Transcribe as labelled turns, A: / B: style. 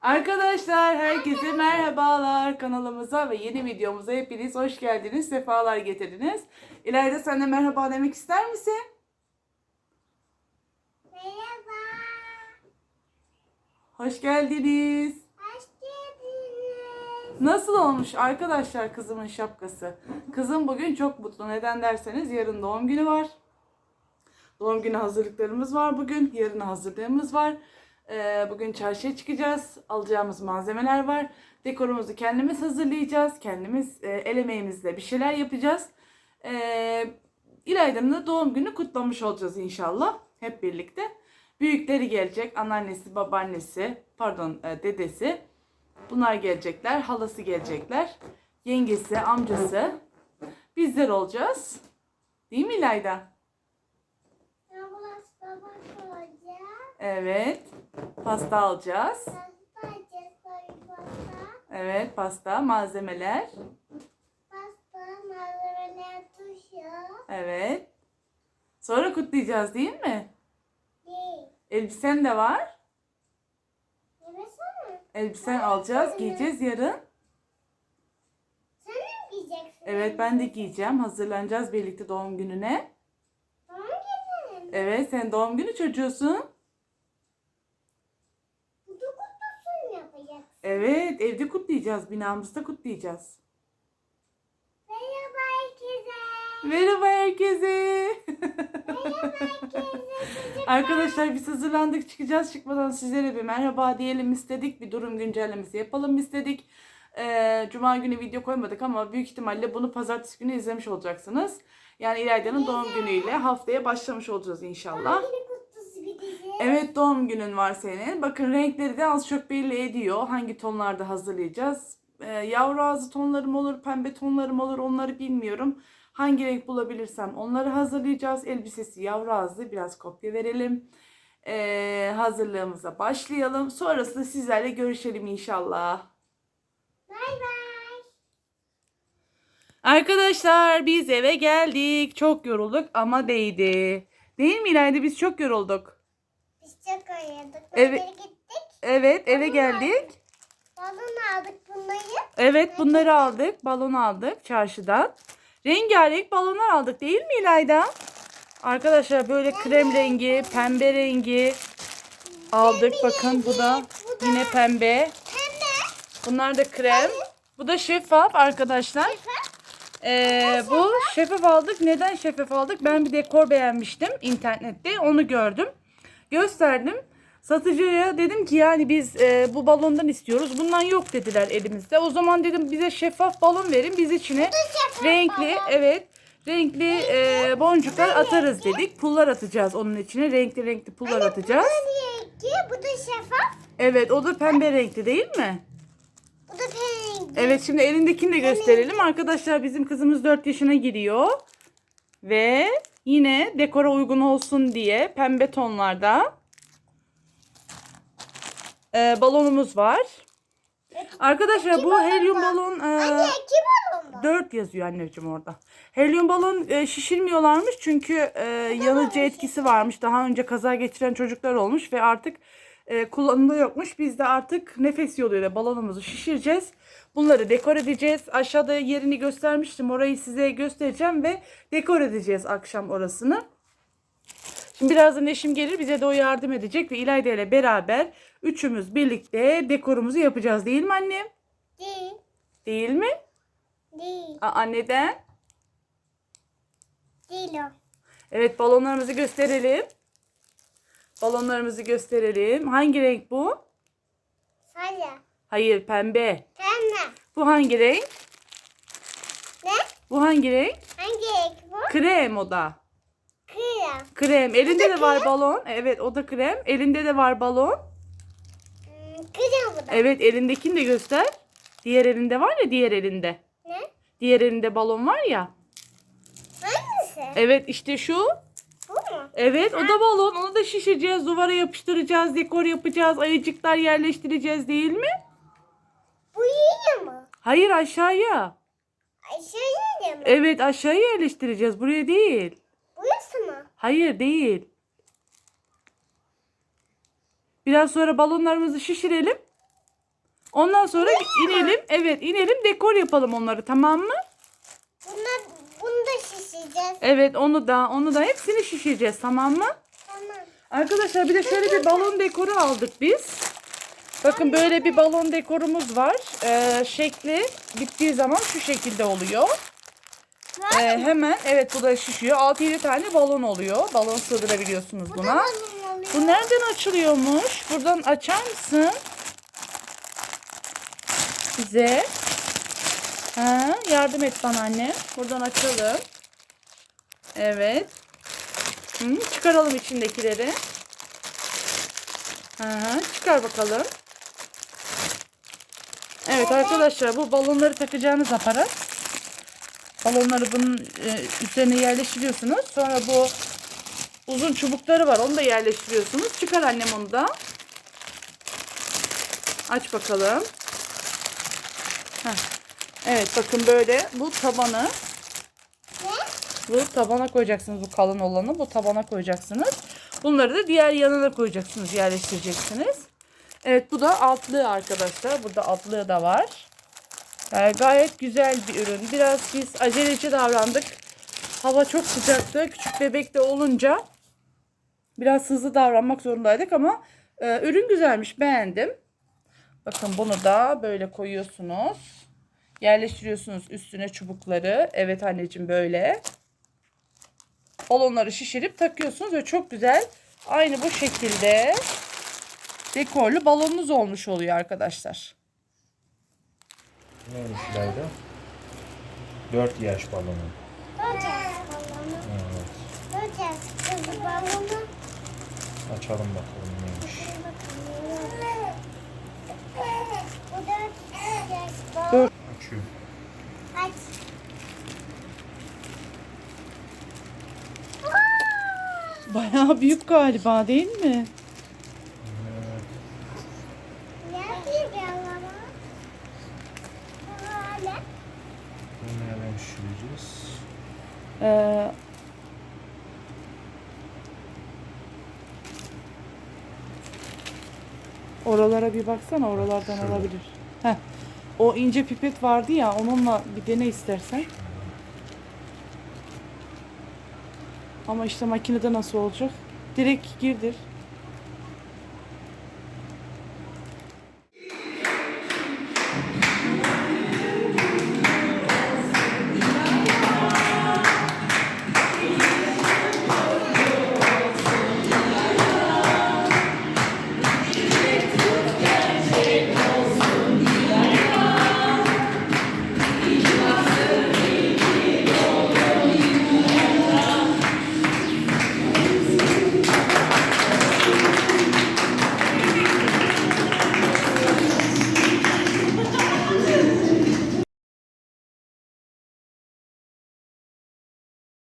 A: Arkadaşlar herkese merhabalar kanalımıza ve yeni videomuza hepiniz hoş geldiniz, sefalar getirdiniz. İlayda sen de merhaba demek ister misin?
B: Merhaba.
A: Hoş geldiniz.
B: Hoş geldiniz.
A: Nasıl olmuş arkadaşlar kızımın şapkası? Kızım bugün çok mutlu. Neden derseniz yarın doğum günü var. Doğum günü hazırlıklarımız var bugün. Yarın hazırlığımız var. Ee, bugün çarşıya çıkacağız. Alacağımız malzemeler var. Dekorumuzu kendimiz hazırlayacağız. Kendimiz e, el emeğimizle bir şeyler yapacağız. Ee, İlayda'nın da doğum günü kutlamış olacağız inşallah. Hep birlikte. Büyükleri gelecek. Anneannesi, babaannesi, pardon e, dedesi. Bunlar gelecekler. Halası gelecekler. Yengesi, amcası. Bizler olacağız. Değil mi İlayda? Evet. Pasta alacağız. Evet pasta, malzemeler.
B: Pasta, malzemeler, tuşu.
A: Evet. Sonra kutlayacağız değil mi?
B: Değil.
A: Elbisen de var.
B: Yemesene.
A: Elbisen alacağız, giyeceğiz yarın.
B: Sen de mi giyeceksin?
A: Evet ben de giyeceğim. Hazırlanacağız birlikte doğum gününe.
B: Tamam getirin.
A: Evet sen doğum günü çocuğusun. Evet evde kutlayacağız. Binamızda kutlayacağız.
B: Merhaba herkese.
A: Merhaba herkese.
B: Merhaba herkese. Çocuk.
A: Arkadaşlar biz hazırlandık çıkacağız çıkmadan sizlere bir merhaba diyelim istedik. Bir durum güncellemesi yapalım istedik. Ee, Cuma günü video koymadık ama büyük ihtimalle bunu pazartesi günü izlemiş olacaksınız. Yani İlayda'nın doğum günüyle haftaya başlamış olacağız inşallah. Evet doğum günün var senin. Bakın renkleri de az çok belli ediyor. Hangi tonlarda hazırlayacağız. Ee, yavru ağzı tonlarım olur, pembe tonlarım olur onları bilmiyorum. Hangi renk bulabilirsem onları hazırlayacağız. Elbisesi yavru ağzı biraz kopya verelim. Ee, hazırlığımıza başlayalım. Sonrasında sizlerle görüşelim inşallah.
B: Bay bay.
A: Arkadaşlar biz eve geldik. Çok yorulduk ama değdi. Değil mi İlayda? Biz çok yorulduk.
B: Biz çok oynadık. Nereye gittik?
A: Evet eve geldik.
B: Balon aldık bunları.
A: Evet bunları aldık. Balon aldık çarşıdan. Rengarenk balonlar aldık değil mi İlayda? Arkadaşlar böyle krem rengi, pembe rengi aldık. Bakın bu da yine pembe.
B: Pembe.
A: Bunlar da krem. Bu da şeffaf arkadaşlar. Ee, bu şeffaf aldık. Neden şeffaf aldık? Ben bir dekor beğenmiştim internette. Onu gördüm. Gösterdim. Satıcıya dedim ki yani biz e, bu balondan istiyoruz. Bundan yok dediler elimizde. O zaman dedim bize şeffaf balon verin. Biz içine renkli
B: balon.
A: evet renkli e, boncuklar atarız dedik. Pullar atacağız onun içine. Renkli renkli pullar atacağız.
B: Bu da rengi, bu da şeffaf,
A: Evet o da pembe renkli değil mi?
B: bu da rengi.
A: Evet şimdi elindekini de gösterelim. Arkadaşlar bizim kızımız 4 yaşına giriyor. Ve yine dekora uygun olsun diye pembe tonlarda e, balonumuz var. Arkadaşlar bu helyum balon e,
B: Anne kim balon bu?
A: 4 yazıyor anneciğim orada. Helyum balon e, şişirmiyorlarmış çünkü e, yanıcı etkisi varmış. Daha önce kaza geçiren çocuklar olmuş ve artık e, kullanımda yokmuş. Biz de artık nefes yoluyla balonumuzu şişireceğiz. Bunları dekor edeceğiz. Aşağıda yerini göstermiştim. Orayı size göstereceğim ve dekor edeceğiz akşam orasını. Şimdi birazdan eşim gelir bize de o yardım edecek ve İlayda ile beraber üçümüz birlikte dekorumuzu yapacağız değil mi annem?
B: Değil,
A: Değil mi?
B: değil,
A: Aa, neden?
B: değil o.
A: Evet balonlarımızı gösterelim. Balonlarımızı gösterelim. Hangi renk bu?
B: Sarı,
A: Hayır pembe.
B: pembe.
A: Bu hangi renk?
B: Ne?
A: Bu hangi renk?
B: Hangi renk bu?
A: Krem o da.
B: Kırım.
A: Krem. Elinde de var balon. Evet o da krem. Elinde de var balon.
B: Hmm, kırım bu da.
A: Evet elindekini de göster. Diğer elinde var ya diğer elinde.
B: Ne?
A: Diğer elinde balon var ya.
B: Hangisi?
A: Evet işte şu. Evet o da balon. Onu da şişeceğiz. Duvara yapıştıracağız. Dekor yapacağız. Ayıcıklar yerleştireceğiz değil mi?
B: Bu iyi mi?
A: Hayır aşağıya.
B: Şöyle mi?
A: Evet aşağıya yerleştireceğiz. Buraya değil.
B: Burası mı?
A: Hayır değil. Biraz sonra balonlarımızı şişirelim. Ondan sonra inelim. Evet inelim dekor yapalım onları tamam mı?
B: Bunu da şişeceğiz.
A: Evet onu da onu da hepsini şişireceğiz tamam mı?
B: Tamam.
A: Arkadaşlar bir de şöyle bir balon dekoru aldık biz. Bakın böyle bir balon dekorumuz var. Ee, şekli bittiği zaman şu şekilde oluyor. Ee, hemen evet bu da şişiyor. 6-7 tane balon oluyor. Balon sığdırabiliyorsunuz buna. Bu nereden açılıyormuş? Buradan açar mısın? Bize. Ha, yardım et bana anne. Buradan açalım. Evet. Hı, çıkaralım içindekileri. Ha, çıkar bakalım. Evet arkadaşlar bu balonları takacağınız aparat. Balonları bunun e, üzerine yerleştiriyorsunuz. Sonra bu uzun çubukları var. Onu da yerleştiriyorsunuz. Çıkar annem onu da. Aç bakalım. Heh. Evet bakın böyle bu tabanı. Bu tabana koyacaksınız bu kalın olanı. Bu tabana koyacaksınız. Bunları da diğer yanına koyacaksınız. Yerleştireceksiniz. Evet bu da altlığı arkadaşlar. Burada altlığı da var. Yani gayet güzel bir ürün. Biraz biz aceleci davrandık. Hava çok sıcaktı. Küçük bebek de olunca biraz hızlı davranmak zorundaydık ama e, ürün güzelmiş. Beğendim. Bakın bunu da böyle koyuyorsunuz. Yerleştiriyorsunuz üstüne çubukları. Evet anneciğim böyle. Balonları şişirip takıyorsunuz ve çok güzel. Aynı bu şekilde dekorlu balonunuz olmuş oluyor arkadaşlar.
C: Neymiş Layla? 4 yaş balonu.
B: Böcek balonu.
C: Evet.
B: Böcek kız balonu.
C: Açalım bakalım neymiş.
B: Bu da yaş balonu.
C: Açıyorum.
B: Aç.
A: Bayağı büyük galiba değil mi?
C: Şişireceğiz?
A: Ee, oralara bir baksana oralardan
C: Şöyle.
A: olabilir. Heh. O ince pipet vardı ya onunla bir dene istersen. Ama işte makinede nasıl olacak? Direkt girdir.